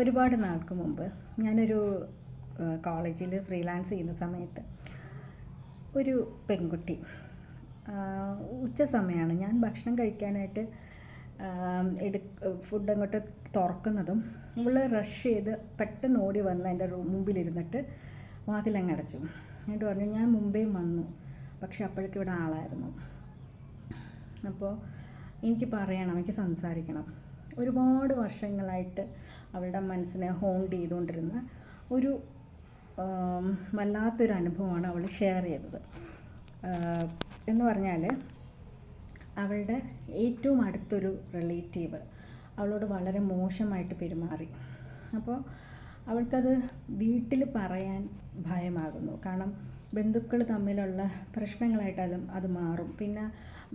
ഒരുപാട് നാൾക്ക് മുമ്പ് ഞാനൊരു കോളേജിൽ ഫ്രീലാൻസ് ചെയ്യുന്ന സമയത്ത് ഒരു പെൺകുട്ടി ഉച്ച സമയമാണ് ഞാൻ ഭക്ഷണം കഴിക്കാനായിട്ട് എടു ഫുഡ് അങ്ങോട്ട് തുറക്കുന്നതും ഇവൾ റഷ് ചെയ്ത് പെട്ടെന്ന് ഓടി വന്ന് എന്റെ റൂം മുമ്പിലിരുന്നിട്ട് വാതിലങ്ങ് അടച്ചു. എന്നിട്ട് പറഞ്ഞു ഞാൻ മുമ്പേ വന്നു പക്ഷെ അപ്പോഴേക്കും ഇവിടെ ആളായിരുന്നു. അപ്പോൾ എനിക്ക് പറയണം എനിക്ക് സംസാരിക്കണം. ഒരുപാട് വർഷങ്ങളായിട്ട് അവരുടെ മനസ്സിനെ ഹോണ്ട് ചെയ്തുകൊണ്ടിരുന്ന ഒരു വല്ലാത്തൊരു അനുഭവമാണ് അവൾ ഷെയർ ചെയ്തത്. എന്ന് പറഞ്ഞാൽ അവളുടെ ഏറ്റവും അടുത്തൊരു റിലേറ്റീവ് അവളോട് വളരെ മോശമായിട്ട് പെരുമാറി. അപ്പോൾ അവൾക്കത് വീട്ടിൽ പറയാൻ ഭയമാകുന്നു. കാരണം ബന്ധുക്കൾ തമ്മിലുള്ള പ്രശ്നങ്ങളായിട്ട് അത് അത് മാറും. പിന്നെ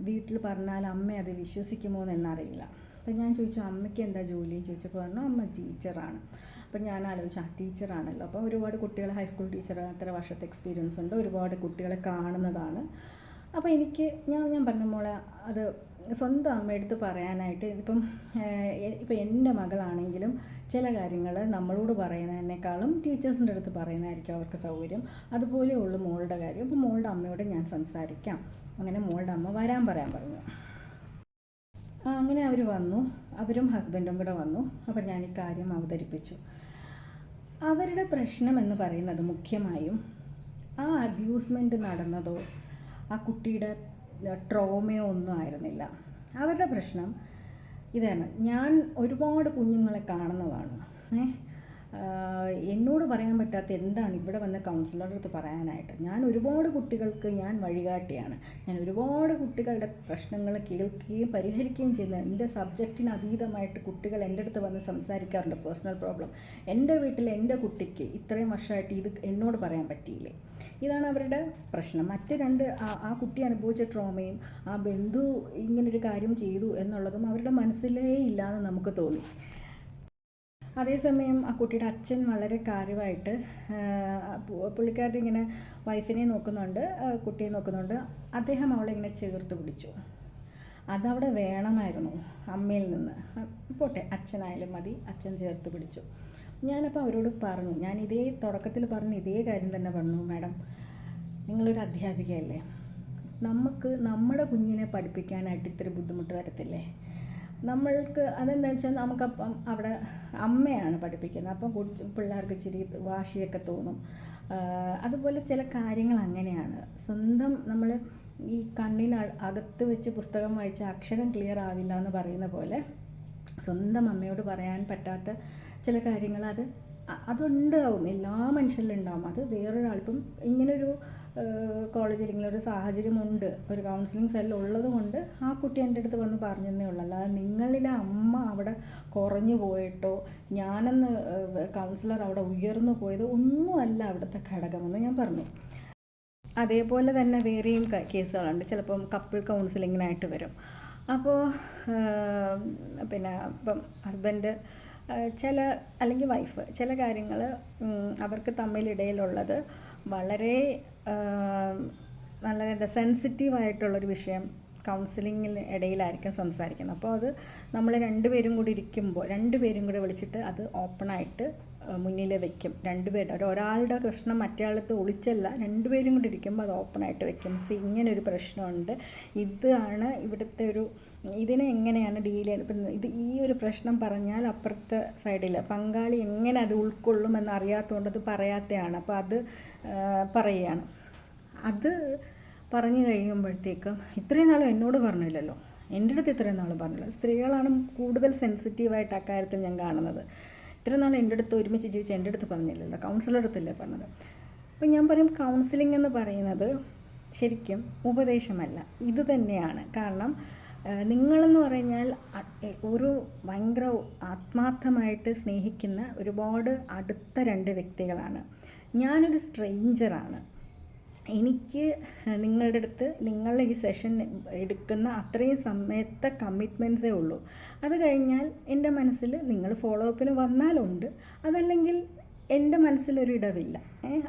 വീട്ടിൽ പറഞ്ഞാൽ അമ്മ അത് വിശ്വസിക്കുമോ എന്നറിയില്ല. അപ്പം ഞാൻ ചോദിച്ചു അമ്മയ്ക്ക് എന്താ ജോലി? ചോദിച്ചപ്പോൾ പറഞ്ഞു അമ്മ ടീച്ചറാണ്. അപ്പം ഞാൻ ആലോചിച്ചു ആ ടീച്ചറാണല്ലോ. അപ്പോൾ ഒരുപാട് കുട്ടികൾ ഹൈസ്കൂൾ ടീച്ചർ അത്ര വർഷത്തെ എക്സ്പീരിയൻസ് ഉണ്ട് ഒരുപാട് കുട്ടികളെ കാണുന്നതാണ്. അപ്പോൾ എനിക്ക് ഞാൻ ഞാൻ പറഞ്ഞ മോളെ അത് സ്വന്തം അമ്മയെടുത്ത് പറയാനായിട്ട് ഇപ്പം ഇപ്പം എന്റെ മകളാണെങ്കിലും ചില കാര്യങ്ങൾ നമ്മളോട് പറയുന്നതിനേക്കാളും ടീച്ചേഴ്സിന്റെ അടുത്ത് പറയുന്നതായിരിക്കും അവർക്ക് സൗകര്യം. അതുപോലെ ഉള്ളു മോളുടെ കാര്യം. അപ്പോൾ മോളുടെ അമ്മയോട് ഞാൻ സംസാരിക്കാം. അങ്ങനെ മോളുടെ അമ്മ വരാൻ പറയാൻ പറഞ്ഞു. അങ്ങനെ അവർ വന്നു. അവരും ഹസ്ബൻഡും കൂടെ വന്നു. അപ്പം ഞാൻ ഈ കാര്യം അവതരിപ്പിച്ചു. അവരുടെ പ്രശ്നം എന്ന് പറയുന്നത് മുഖ്യമായും ആ അബ്യൂസ്മെന്റ് നടന്നതോ ആ കുട്ടിയുടെ ട്രോമയോ ഒന്നും ആയിരുന്നില്ല. അവരുടെ പ്രശ്നം ഇതാണ്. ഞാൻ ഒരുപാട് കുഞ്ഞുങ്ങളെ കാണുന്നതാണ്. ഏഹ് എന്നോട് പറയാൻ പറ്റാത്ത എന്താണ് ഇവിടെ വന്ന കൗൺസിലറുടെ അടുത്ത് പറയാനായിട്ട്? ഞാൻ ഒരുപാട് കുട്ടികൾക്ക് ഞാൻ വഴികാട്ടിയാണ്. ഞാൻ ഒരുപാട് കുട്ടികളുടെ പ്രശ്നങ്ങൾ കേൾക്കുകയും പരിഹരിക്കുകയും ചെയ്യുന്ന എന്റെ സബ്ജക്റ്റിന് അതീതമായിട്ട് കുട്ടികൾ എന്റെ അടുത്ത് വന്ന് സംസാരിക്കാറുണ്ട് പേഴ്സണൽ പ്രോബ്ലം എന്റെ വീട്ടിൽ എന്റെ കുട്ടിക്ക് ഇത്രയും വർഷമായിട്ട് ഇത് എന്നോട് പറയാൻ പറ്റിയില്ലേ? ഇതാണ് അവരുടെ പ്രശ്നം. മറ്റ് രണ്ട് ആ കുട്ടി അനുഭവിച്ച ട്രോമയും ആ ബന്ധു ഇങ്ങനൊരു കാര്യം ചെയ്തു എന്നുള്ളതും അവരുടെ മനസ്സിലേ ഇല്ലാന്ന് നമുക്ക് തോന്നി. അതേസമയം ആ കുട്ടിയുടെ അച്ഛൻ വളരെ കാര്യമായിട്ട് പുള്ളിക്കാരുടെ ഇങ്ങനെ വൈഫിനെ നോക്കുന്നുണ്ട് കുട്ടിയെ നോക്കുന്നുണ്ട്. അദ്ദേഹം അവളെ ഇങ്ങനെ ചേർത്ത് പിടിച്ചു. അതവിടെ വേണമായിരുന്നു അമ്മയിൽ നിന്ന്. പോട്ടെ അച്ഛനായാലും മതി അച്ഛൻ ചേർത്ത് പിടിച്ചു. ഞാനപ്പോൾ അവരോട് പറഞ്ഞു ഞാൻ ഇതേ തുടക്കത്തിൽ പറഞ്ഞ ഇതേ കാര്യം തന്നെ പറഞ്ഞു മാഡം നിങ്ങളൊരു അധ്യാപികയല്ലേ? നമുക്ക് നമ്മുടെ കുഞ്ഞിനെ പഠിപ്പിക്കാനായിട്ട് ഇത്തിരി ബുദ്ധിമുട്ട് വരത്തില്ലേ? നമ്മൾക്ക് അതെന്താ വെച്ചാൽ നമുക്കപ്പം അവിടെ അമ്മയാണ് പഠിപ്പിക്കുന്നത്. അപ്പം പിള്ളേർക്ക് ഇച്ചിരി വാശിയൊക്കെ തോന്നും. അതുപോലെ ചില കാര്യങ്ങൾ അങ്ങനെയാണ്. സ്വന്തം നമ്മൾ ഈ കണ്ണിന് അകത്ത് വെച്ച് പുസ്തകം വായിച്ച അക്ഷരം ക്ലിയർ ആവില്ല എന്ന് പറയുന്ന പോലെ സ്വന്തം അമ്മയോട് പറയാൻ പറ്റാത്ത ചില കാര്യങ്ങൾ അത് അതുണ്ടാവും. എല്ലാ മനുഷ്യരിലും ഉണ്ടാവും. അത് വേറൊരാൾക്കും ഇങ്ങനൊരു കോളേജിൽ ഇങ്ങനെ ഒരു സാഹചര്യമുണ്ട് ഒരു കൗൺസിലിംഗ് സെൽ ഉള്ളത് കൊണ്ട് ആ കുട്ടി എന്റെ അടുത്ത് വന്ന് പറഞ്ഞതേ ഉള്ളൂ. അല്ലാതെ നിങ്ങളിലെ അമ്മ അവിടെ കുറഞ്ഞു പോയിട്ടോ ഞാനെന്ന് കൗൺസിലർ അവിടെ ഉയർന്നു പോയത് ഒന്നുമല്ല അവിടുത്തെ ഘടകമെന്ന് ഞാൻ പറഞ്ഞു. അതേപോലെ തന്നെ വേറെയും കേസുകളുണ്ട്. ചിലപ്പം കപ്പിൾ കൗൺസിലിങ്ങിനായിട്ട് വരും. അപ്പോൾ പിന്നെ ഇപ്പം ഹസ്ബൻഡ് ചില അല്ലെങ്കിൽ വൈഫ് ചില കാര്യങ്ങൾ അവർക്ക് തമ്മിലിടയിലുള്ളത് വളരെ വളരെ എന്താ സെൻസിറ്റീവായിട്ടുള്ളൊരു വിഷയം കൗൺസിലിങ്ങിൽ ഇടയിലായിരിക്കും സംസാരിക്കുന്നത്. അപ്പോൾ അത് നമ്മൾ രണ്ടുപേരും കൂടി ഇരിക്കുമ്പോൾ രണ്ടുപേരും കൂടി വിളിച്ചിട്ട് അത് ഓപ്പണായിട്ട് മുന്നിൽ വെക്കും. രണ്ടുപേരുടെ ഒരാളുടെ പ്രശ്നം മറ്റേ ഒളിച്ചല്ല രണ്ടുപേരും കൂടി ഇരിക്കുമ്പോൾ അത് ഓപ്പണായിട്ട് വെക്കും. സി ഇങ്ങനെ ഒരു പ്രശ്നമുണ്ട്. ഇതാണ് ഇവിടുത്തെ ഒരു ഇതിനെ എങ്ങനെയാണ് ഡീൽ ഇപ്പം ഇത് ഈ ഒരു പ്രശ്നം പറഞ്ഞാൽ അപ്പുറത്തെ സൈഡിൽ പങ്കാളി എങ്ങനെ അത് ഉൾക്കൊള്ളും എന്നറിയാത്തതുകൊണ്ട് അത് പറയാത്തതാണ് അപ്പോൾ അത് പറയുകയാണ്. അത് പറഞ്ഞു കഴിയുമ്പോഴത്തേക്കും ഇത്രയും നാളും എന്നോട് പറഞ്ഞില്ലല്ലോ. എന്റെ അടുത്ത് ഇത്രയും നാളും പറഞ്ഞില്ല. സ്ത്രീകളാണ് കൂടുതൽ സെൻസിറ്റീവായിട്ട് അക്കാര്യത്തിൽ ഞാൻ കാണുന്നത്. ഇത്ര നാൾ എന്റെ അടുത്ത് ഒരുമിച്ച് ജീവിച്ച് എന്റെ അടുത്ത് പറഞ്ഞില്ലല്ലോ കൗൺസിലർ അടുത്തല്ലേ പറഞ്ഞത്? അപ്പം ഞാൻ പറയും കൗൺസിലിംഗ് എന്ന് പറയുന്നത് ശരിക്കും ഉപദേശമല്ല ഇത് തന്നെയാണ്. കാരണം നിങ്ങളെന്ന് പറഞ്ഞാൽ ഒരു ഭയങ്കര ആത്മാർത്ഥമായിട്ട് സ്നേഹിക്കുന്ന ഒരുപാട് അടുത്ത രണ്ട് വ്യക്തികളാണ്. ഞാനൊരു സ്ട്രെയിഞ്ചറാണ് എനിക്ക് നിങ്ങളുടെ അടുത്ത് നിങ്ങൾ ഈ സെഷൻ എടുക്കുന്ന അത്രയും സമയത്തെ കമ്മിറ്റ്മെന്റ്സേ ഉള്ളൂ. അത് കഴിഞ്ഞാൽ എന്റെ മനസ്സിൽ നിങ്ങൾ ഫോളോ അപ്പിന് വന്നാലുണ്ട് അതല്ലെങ്കിൽ എന്റെ മനസ്സിലൊരു ഇടവില്ല.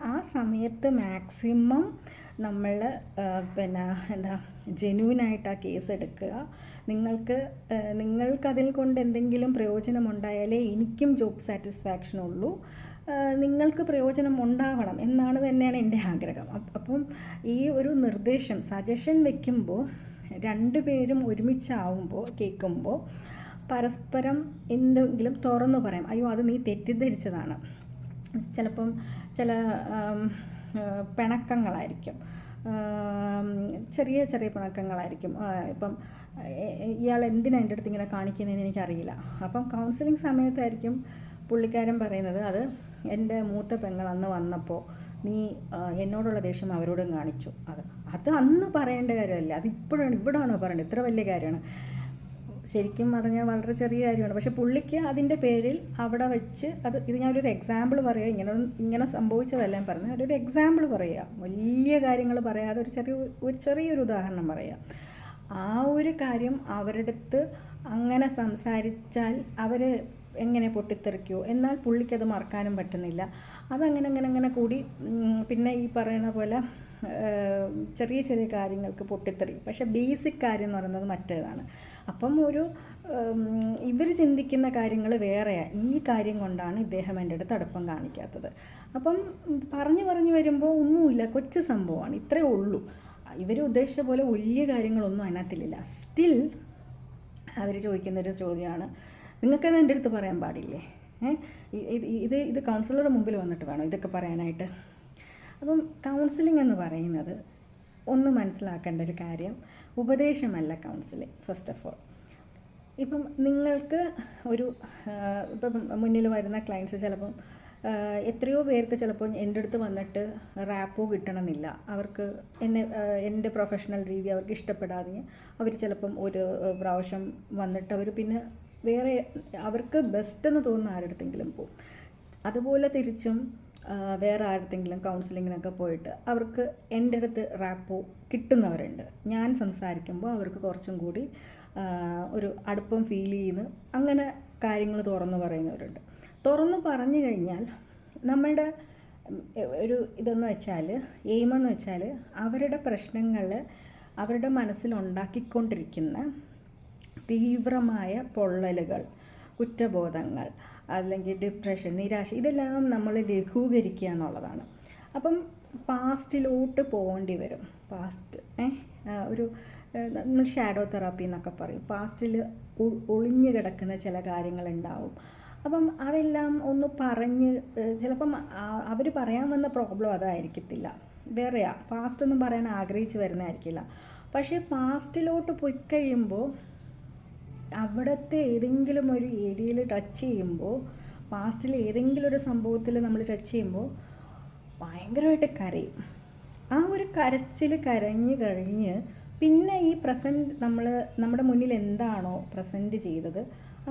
ആ സമയത്ത് മാക്സിമം നമ്മൾ പിന്നെ എന്താ ജെന്യൂനായിട്ട് ആ കേസ് എടുക്കുക. നിങ്ങൾക്ക് നിങ്ങൾക്കതിൽ കൊണ്ട് എന്തെങ്കിലും പ്രയോജനമുണ്ടായാലേ എനിക്കും ജോബ് സാറ്റിസ്ഫാക്ഷൻ ഉള്ളൂ. നിങ്ങൾക്ക് പ്രയോജനം ഉണ്ടാവണം എന്നാണ് തന്നെയാണ് എന്റെ ആഗ്രഹം. അപ്പം ഈ ഒരു നിർദ്ദേശം സജഷൻ വെക്കുമ്പോൾ രണ്ടുപേരും ഒരുമിച്ചാവുമ്പോൾ കേൾക്കുമ്പോൾ പരസ്പരം എന്തെങ്കിലും തുറന്നു പറയാം. അയ്യോ അത് നീ തെറ്റിദ്ധരിച്ചതാണ്. ചിലപ്പം ചില പിണക്കങ്ങളായിരിക്കും. ചെറിയ ചെറിയ പിണക്കങ്ങളായിരിക്കും. ഇപ്പം ഇയാൾ എന്തിനാണ് എന്റെ അടുത്ത് ഇങ്ങനെ കാണിക്കുന്നതെന്ന് എനിക്കറിയില്ല. അപ്പം കൗൺസിലിംഗ് സമയത്തായിരിക്കും പുള്ളിക്കാരൻ പറയുന്നത് അത് എന്റെ മൂത്ത പെങ്ങൾ അന്ന് വന്നപ്പോൾ നീ എന്നോടുള്ള ദേഷ്യം അവരോടും കാണിച്ചു. അത് അത് അന്ന് പറയേണ്ട കാര്യമല്ല. അത് ഇപ്പോഴാണ് ഇവിടാണോ പറയേണ്ടത്? ഇത്ര വലിയ കാര്യമാണ്. ശരിക്കും പറഞ്ഞാൽ വളരെ ചെറിയ കാര്യമാണ്. പക്ഷെ പുള്ളിക്ക് അതിന്റെ പേരിൽ അവിടെ വെച്ച് അത് ഇത് ഞാനൊരു എക്സാമ്പിൾ പറയുക. ഇങ്ങനെ ഇങ്ങനെ സംഭവിച്ചതല്ല ഞാൻ പറഞ്ഞത് എക്സാമ്പിൾ പറയുക. വലിയ കാര്യങ്ങൾ പറയാതെ ഒരു ചെറിയ ഒരു ചെറിയൊരു ഉദാഹരണം പറയുക ആ ഒരു കാര്യം അവരുടെ അടുത്ത് അങ്ങനെ സംസാരിച്ചാൽ അവർ എങ്ങനെ പൊട്ടിത്തെറിക്കുമോ എന്നാൽ പുള്ളിക്കത് മറക്കാനും പറ്റുന്നില്ല. അതങ്ങനെ അങ്ങനെ അങ്ങനെ കൂടി പിന്നെ ഈ പറയുന്ന പോലെ ചെറിയ ചെറിയ കാര്യങ്ങൾക്ക് പൊട്ടിത്തെറി. പക്ഷേ ബേസിക് കാര്യം എന്ന് പറയുന്നത് മറ്റേതാണ്. അപ്പം ഒരു ഇവർ ചിന്തിക്കുന്ന കാര്യങ്ങൾ വേറെയാണ് ഈ കാര്യം കൊണ്ടാണ് ഇദ്ദേഹം എന്റെ അടുത്ത് അടുപ്പം കാണിക്കാത്തത്. അപ്പം പറഞ്ഞു പറഞ്ഞു വരുമ്പോൾ ഒന്നുമില്ല. കൊച്ചു സംഭവമാണ്. ഇത്രേ ഉള്ളൂ. ഇവർ ഉദ്ദേശിച്ച പോലെ വലിയ കാര്യങ്ങളൊന്നും അതിനകത്തില്ല സ്റ്റിൽ അവർ ചോദിക്കുന്നൊരു ചോദ്യമാണ്. നിങ്ങൾക്കത് എന്റെ അടുത്ത് പറയാൻ പാടില്ലേ? ഇത് ഇത് കൗൺസിലറുടെ മുമ്പിൽ വന്നിട്ട് വേണം ഇതൊക്കെ പറയാനായിട്ട്. അപ്പം കൗൺസിലിംഗ് എന്ന് പറയുന്നത് ഒന്ന് മനസ്സിലാക്കേണ്ട ഒരു കാര്യം ഉപദേശമല്ല കൗൺസിലിംഗ് ഫസ്റ്റ് ഓഫ് ഓൾ ഇപ്പം നിങ്ങൾക്ക് ഒരു ഇപ്പം മുന്നിൽ വരുന്ന ക്ലയൻസ് ചിലപ്പം എത്രയോ പേർക്ക് ചിലപ്പോൾ എന്റെ അടുത്ത് വന്നിട്ട് റാപ്പോ കിട്ടണമെന്നില്ല. അവർക്ക് എന്നെ എന്റെ പ്രൊഫഷണൽ രീതി അവർക്ക് ഇഷ്ടപ്പെടാതെ അവർ ചിലപ്പം ഒരു പ്രാവശ്യം വന്നിട്ട് അവർ പിന്നെ വേറെ അവർക്ക് ബെസ്റ്റ് എന്ന് തോന്നുന്ന ആരുടെങ്കിലും പോകും അതുപോലെ തിരിച്ചും വേറെ ആരുടെങ്കിലും കൗൺസിലിങ്ങിനൊക്കെ പോയിട്ട് അവർക്ക് എന്റെ അടുത്ത് റാപ്പോ കിട്ടുന്നവരുണ്ട്. ഞാൻ സംസാരിക്കുമ്പോൾ അവർക്ക് കുറച്ചും കൂടി ഒരു അടുപ്പം ഫീൽ ചെയ്യുന്ന. അങ്ങനെ കാര്യങ്ങൾ തുറന്നു പറയുന്നവരുണ്ട്. തുറന്നു പറഞ്ഞു കഴിഞ്ഞാൽ നമ്മളുടെ ഒരു ഇതെന്ന് വെച്ചാൽ എയിമെന്ന് വെച്ചാൽ അവരുടെ പ്രശ്നങ്ങൾ അവരുടെ മനസ്സിലുണ്ടാക്കിക്കൊണ്ടിരിക്കുന്ന തീവ്രമായ പൊള്ളലുകൾ കുറ്റബോധങ്ങൾ അല്ലെങ്കിൽ ഡിപ്രഷൻ നിരാശ ഇതെല്ലാം നമ്മൾ ലഘൂകരിക്കുക എന്നുള്ളതാണ്. അപ്പം പാസ്റ്റിലോട്ട് പോകേണ്ടി വരും. പാസ്റ്റ് ഒരു നമ്മൾ ഷാഡോ തെറാപ്പി എന്നൊക്കെ പറയും. പാസ്റ്റിൽ ഒളിഞ്ഞു കിടക്കുന്ന ചില കാര്യങ്ങളുണ്ടാവും അപ്പം അതെല്ലാം ഒന്ന് പറഞ്ഞ് ചിലപ്പം അവർ പറയാൻ വന്ന പ്രോബ്ലം അതായിരിക്കത്തില്ല. വേറെയാ പാസ്റ്റ് ഒന്നും പറയാൻ ആഗ്രഹിച്ച് വരുന്നതായിരിക്കില്ല. പക്ഷേ പാസ്റ്റിലോട്ട് പോയി കഴിയുമ്പോൾ അവിടുത്തെ ഏതെങ്കിലും ഒരു ഏരിയയിൽ ടച്ച് ചെയ്യുമ്പോൾ പാസ്റ്റിൽ ഏതെങ്കിലും ഒരു സംഭവത്തിൽ നമ്മൾ ടച്ച് ചെയ്യുമ്പോൾ ഭയങ്കരമായിട്ട് കരയും. ആ ഒരു കരച്ചിൽ കരഞ്ഞ് കഴിഞ്ഞ് പിന്നെ ഈ പ്രസന്റ് നമ്മൾ നമ്മുടെ മുന്നിൽ എന്താണോ പ്രസന്റ് ചെയ്തത്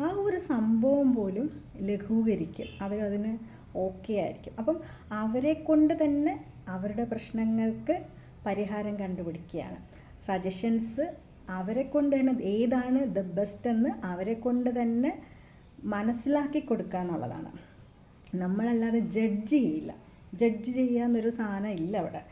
ആ ഒരു സംഭവം പോലും ലഘൂകരിക്കും. അവരതിന് ഓക്കെ ആയിരിക്കും. അപ്പം അവരെ കൊണ്ട് തന്നെ അവരുടെ പ്രശ്നങ്ങൾക്ക് പരിഹാരം കണ്ടുപിടിക്കുകയാണ്. സജഷൻസ് അവരെ കൊണ്ട് തന്നെ ഏതാണ് ദ ബെസ്റ്റ് എന്ന് അവരെ കൊണ്ട് തന്നെ മനസ്സിലാക്കി കൊടുക്കുക എന്നുള്ളതാണ്. നമ്മളല്ലാതെ ജഡ്ജ് ചെയ്യില്ല. ജഡ്ജ് ചെയ്യാന്നൊരു സാധനം ഇല്ല അവിടെ.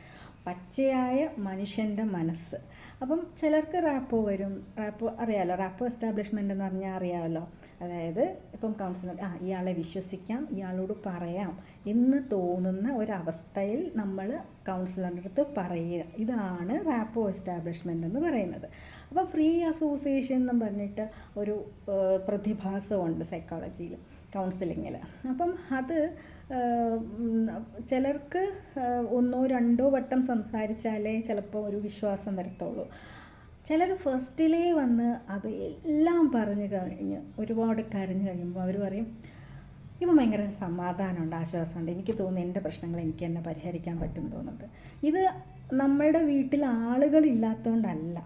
പച്ചയായ മനുഷ്യന്റെ മനസ്സ്. അപ്പം ചിലർക്ക് റാപ്പോ വരും. റാപ്പോ അറിയാമല്ലോ റാപ്പോ എസ്റ്റാബ്ലിഷ്മെന്റ് എന്ന് പറഞ്ഞാൽ അറിയാമല്ലോ. അതായത് ഇപ്പം കൗൺസിലർ ആ ഇയാളെ വിശ്വസിക്കാം ഇയാളോട് പറയാം എന്ന് തോന്നുന്ന ഒരവസ്ഥയിൽ നമ്മൾ കൗൺസിലറിന്റെ അടുത്ത് പറയുക. ഇതാണ് റാപ്പോ എസ്റ്റാബ്ലിഷ്മെന്റ് എന്ന് പറയുന്നത്. അപ്പോൾ ഫ്രീ അസോസിയേഷൻ എന്ന് പറഞ്ഞിട്ട് ഒരു പ്രതിഭാസമുണ്ട് സൈക്കോളജിയിൽ കൗൺസിലിങ്ങിൽ അപ്പം അത് ചിലർക്ക് ഒന്നോ രണ്ടോ വട്ടം സംസാരിച്ചാലേ ചിലപ്പോൾ ഒരു വിശ്വാസം വരത്തുള്ളൂ. ചിലർ ഫസ്റ്റിലേ വന്ന് അത് എല്ലാം പറഞ്ഞു കഴിഞ്ഞ് ഒരുപാട് കരഞ്ഞു കഴിയുമ്പോൾ അവർ പറയും ഇപ്പം ഭയങ്കര സമാധാനമുണ്ട് ആശ്വാസമുണ്ട്. എനിക്ക് തോന്നുന്നു എന്റെ പ്രശ്നങ്ങൾ എനിക്ക് തന്നെ പരിഹരിക്കാൻ പറ്റും തോന്നുന്നുണ്ട്. ഇത് നമ്മളുടെ വീട്ടിൽ ആളുകളില്ലാത്തതുകൊണ്ടല്ല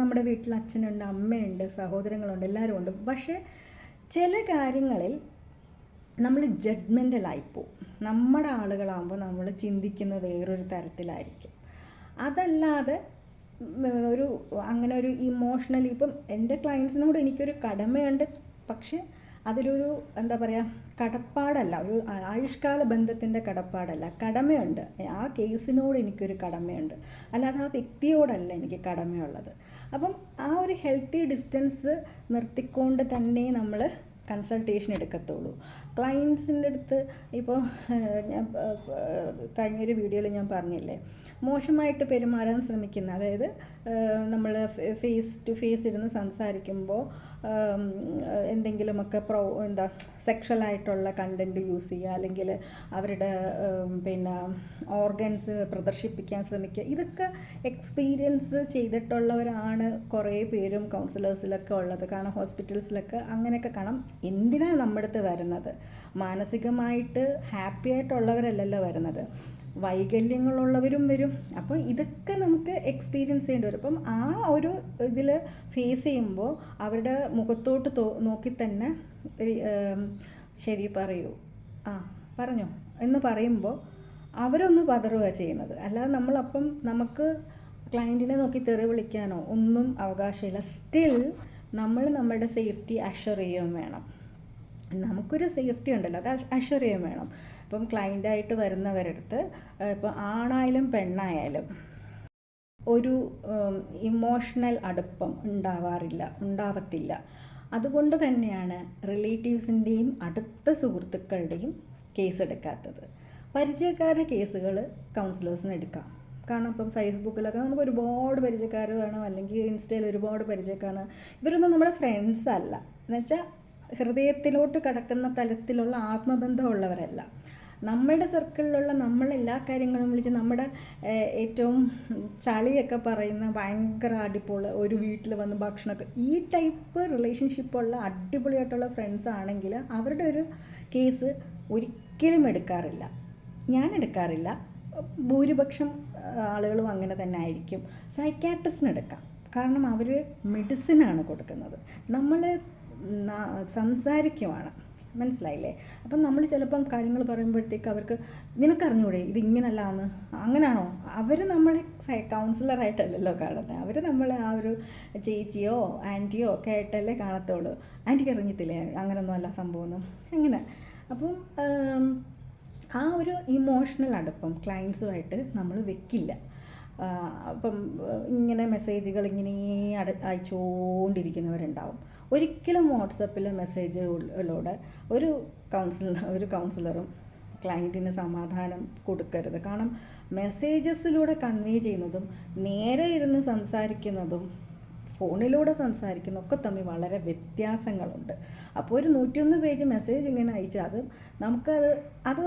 നമ്മുടെ വീട്ടിൽ അച്ഛനുണ്ട് അമ്മയുണ്ട് സഹോദരങ്ങളുണ്ട് എല്ലാവരും ഉണ്ട് പക്ഷേ ചില കാര്യങ്ങളിൽ നമ്മൾ ജഡ്മെന്റലായിപ്പോവും നമ്മുടെ ആളുകളാകുമ്പോൾ നമ്മൾ ചിന്തിക്കുന്നത് വേറൊരു തരത്തിലായിരിക്കും. അതല്ലാതെ ഒരു അങ്ങനെ ഒരു ഇമോഷണലി ഇപ്പം എന്റെ ക്ലയൻസിനോട് എനിക്കൊരു കടമയുണ്ട്. പക്ഷെ അതിലൊരു എന്താ പറയുക കടപ്പാടല്ല. ഒരു ആയുഷ്കാല ബന്ധത്തിന്റെ കടപ്പാടല്ല. കടമയുണ്ട്. ആ കേസിനോട് എനിക്കൊരു കടമയുണ്ട്. അല്ലാതെ ആ വ്യക്തിയോടല്ല എനിക്ക് കടമയുള്ളത്. അപ്പം ആ ഒരു ഹെൽത്തി ഡിസ്റ്റൻസ് നിർത്തിക്കൊണ്ട് തന്നെ നമ്മൾ കൺസൾട്ടേഷൻ എടുക്കത്തുള്ളൂ. ക്ലയൻസിന്റെ അടുത്ത് ഇപ്പോൾ ഞാൻ കഴിഞ്ഞൊരു വീഡിയോയിൽ ഞാൻ പറഞ്ഞില്ലേ? മോശമായിട്ട് പെരുമാറാൻ ശ്രമിക്കുന്ന അതായത് നമ്മൾ ഫേസ് ടു ഫേസ് ഇരുന്ന് സംസാരിക്കുമ്പോൾ എന്തെങ്കിലുമൊക്കെ പ്രോ എന്താ സെക്ഷലായിട്ടുള്ള കണ്ടന്റ് യൂസ് ചെയ്യുക അല്ലെങ്കിൽ അവരുടെ പിന്നെ ഓർഗൻസ് പ്രദർശിപ്പിക്കാൻ ശ്രമിക്കുക. ഇതൊക്കെ എക്സ്പീരിയൻസ് ചെയ്തിട്ടുള്ളവരാണ് കുറേ പേരും കൗൺസിലേഴ്സിലൊക്കെ ഉള്ളത്. കാരണം ഹോസ്പിറ്റൽസിലൊക്കെ അങ്ങനെയൊക്കെ കാണാം. എന്തിനാണ് നമ്മുടെ അടുത്ത് വരുന്നത്? മാനസികമായിട്ട് ഹാപ്പി ആയിട്ടുള്ളവരല്ലല്ലോ വരുന്നത്. വൈകല്യങ്ങളുള്ളവരും വരും. അപ്പോൾ ഇതൊക്കെ നമുക്ക് എക്സ്പീരിയൻസ് ചെയ്യേണ്ടി വരും. അപ്പം ആ ഒരു ഇതിൽ ഫേസ് ചെയ്യുമ്പോൾ അവരുടെ മുഖത്തോട്ട് നോക്കി തന്നെ ശരി പറയൂ. ആ പറഞ്ഞോ. എന്ന് പറയുമ്പോൾ അവരൊന്ന് പതറുക ചെയ്യുന്നത്. അല്ലാതെ നമ്മളപ്പം നമുക്ക് ക്ലയന്റിനെ നോക്കി തെറി വിളിക്കാനോ ഒന്നും അവകാശമില്ല. സ്റ്റിൽ നമ്മൾ നമ്മുടെ സേഫ്റ്റി അഷർ ചെയ്യുകയും വേണം. നമുക്കൊരു സേഫ്റ്റി ഉണ്ടല്ലോ. അത് അഷർ ചെയ്യുകയും വേണം. ഇപ്പം ക്ലയന്റായിട്ട് വരുന്നവരടുത്ത് ഇപ്പം ആണായാലും പെണ്ണായാലും ഒരു ഇമോഷണൽ അടുപ്പം ഉണ്ടാവാറില്ല ഉണ്ടാവത്തില്ല. അതുകൊണ്ട് തന്നെയാണ് റിലേറ്റീവ്സിന്റെയും അടുത്ത സുഹൃത്തുക്കളുടെയും കേസ് എടുക്കാത്തത് പരിചയക്കാരുടെ കേസുകൾ കൗൺസിലേഴ്സിന് എടുക്കാം. കാരണം ഇപ്പം ഫേസ്ബുക്കിലൊക്കെ നമുക്ക് ഒരുപാട് പരിചയക്കാർ വേണം അല്ലെങ്കിൽ ഇൻസ്റ്റയിൽ ഒരുപാട് പരിചയക്കാരാണ്. ഇവരൊന്നും നമ്മുടെ ഫ്രണ്ട്സ് അല്ല. എന്നുവെച്ചാൽ ഹൃദയത്തിലോട്ട് കടക്കുന്ന തലത്തിലുള്ള ആത്മബന്ധമുള്ളവരല്ല. നമ്മളുടെ സർക്കിളിലുള്ള നമ്മളെല്ലാ കാര്യങ്ങളും വിളിച്ച് നമ്മുടെ ഏറ്റവും ചളിയൊക്കെ പറയുന്ന ഭയങ്കര അടിപൊളി ഒരു വീട്ടിൽ വന്ന് ഭക്ഷണമൊക്കെ ഈ ടൈപ്പ് റിലേഷൻഷിപ്പുള്ള അടിപൊളിയായിട്ടുള്ള ഫ്രണ്ട്സ് ആണെങ്കിൽ അവരുടെ ഒരു കേസ് ഒരിക്കലും എടുക്കാറില്ല. ഞാൻ എടുക്കാറില്ല. ഭൂരിപക്ഷം ആളുകളും അങ്ങനെ തന്നെ ആയിരിക്കും. സൈക്കാട്രിസ്റ്റിന് എടുക്കാം. കാരണം അവർ മെഡിസിനാണ് കൊടുക്കുന്നത്. നമ്മൾ സംസാരിക്കുവാണ്. മനസ്സിലായില്ലേ? അപ്പം നമ്മൾ ചിലപ്പം കാര്യങ്ങൾ പറയുമ്പോഴത്തേക്ക് അവർക്ക് നിനക്കറിഞ്ഞൂടെ ഇത് ഇങ്ങനല്ലാന്ന് അങ്ങനെയാണോ? അവർ നമ്മളെ കൗൺസിലറായിട്ടല്ലല്ലോ കാണുന്നത് അവർ നമ്മളെ ആ ഒരു ചേച്ചിയോ ആന്റിയോ ഒക്കെ ആയിട്ടല്ലേ കാണത്തുള്ളൂ. ആന്റിക്ക് അറിഞ്ഞിട്ടില്ലേ അങ്ങനൊന്നും അല്ല സംഭവമൊന്നും? എങ്ങനെ? അപ്പം ആ ഒരു ഇമോഷണൽ അടുപ്പം ക്ലയൻസുമായിട്ട് നമ്മൾ വെക്കില്ല. അപ്പം ഇങ്ങനെ മെസ്സേജുകൾ ഇങ്ങനെ അട അയച്ചുകൊണ്ടിരിക്കുന്നവരുണ്ടാവും. ഒരിക്കലും വാട്സപ്പിൽ മെസ്സേജുകളിലൂടെ ഒരു കൗൺസിലർ ഒരു കൗൺസിലറും ക്ലയന്റിന് സമാധാനം കൊടുക്കരുത്. കാരണം മെസ്സേജസിലൂടെ കൺവേ ചെയ്യുന്നതും നേരെ ഇരുന്ന് സംസാരിക്കുന്നതും ഫോണിലൂടെ സംസാരിക്കുന്ന ഒക്കെ തമ്മിൽ വളരെ വ്യത്യാസങ്ങളുണ്ട്. അപ്പോൾ ഒരു നൂറ്റിയൊന്ന് പേജ് മെസ്സേജ് ഇങ്ങനെ അയച്ചാൽ അത് നമുക്കത് അത്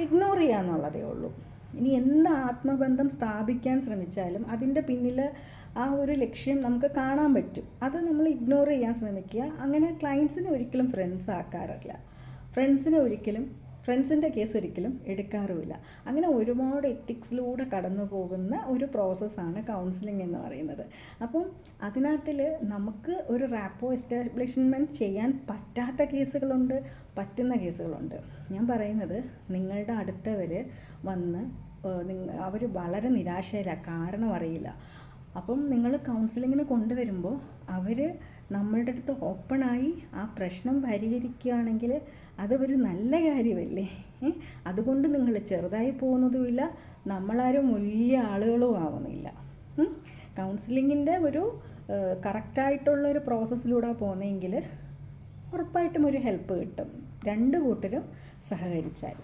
ഇഗ്നോർ ചെയ്യാന്നുള്ളതേ ഉള്ളൂ. ഇനി എന്ത് ആത്മബന്ധം സ്ഥാപിക്കാൻ ശ്രമിച്ചാലും അതിന്റെ പിന്നിൽ ആ ഒരു ലക്ഷ്യം നമുക്ക് കാണാൻ പറ്റും. അത് നമ്മൾ ഇഗ്നോർ ചെയ്യാൻ ശ്രമിക്കുക. അങ്ങനെ ക്ലയൻസിനെ ഒരിക്കലും ഫ്രണ്ട്സ് ആക്കാറില്ല. ഫ്രണ്ട്സിനെ ഒരിക്കലും ഫ്രണ്ട്സിന്റെ കേസ് ഒരിക്കലും എടുക്കാറുമില്ല. അങ്ങനെ ഒരുപാട് എത്തിക്സിലൂടെ കടന്നു പോകുന്ന ഒരു പ്രോസസ്സാണ് കൗൺസിലിംഗ് എന്ന് പറയുന്നത്. അപ്പം അതിനകത്തിൽ നമുക്ക് ഒരു റാപ്പോ എസ്റ്റാബ്ലിഷ്മെന്റ് ചെയ്യാൻ പറ്റാത്ത കേസുകളുണ്ട് പറ്റുന്ന കേസുകളുണ്ട്. ഞാൻ പറയുന്നത് നിങ്ങളുടെ അടുത്തവർ വന്ന് അവർ വളരെ നിരാശയിലാണ് കാരണം അറിയില്ല. അപ്പം നിങ്ങൾ കൗൺസിലിങ്ങിന് കൊണ്ടുവരുമ്പോൾ അവർ നമ്മളുടെ അടുത്ത് ഓപ്പണായി ആ പ്രശ്നം പരിഹരിക്കുകയാണെങ്കിൽ അത് ഒരു നല്ല കാര്യമല്ലേ? അതുകൊണ്ട് നിങ്ങൾ ചെറുതായി പോകുന്നതുമില്ല നമ്മളാരും വലിയ ആളുകളും ആവുന്നില്ല. കൗൺസിലിങ്ങിന്റെ ഒരു കറക്റ്റായിട്ടുള്ള ഒരു പ്രോസസ്സിലൂടെ പോകുന്നതെങ്കിൽ ഉറപ്പായിട്ടും ഒരു ഹെൽപ്പ് കിട്ടും. രണ്ട് കൂട്ടരും സഹകരിച്ചാൽ.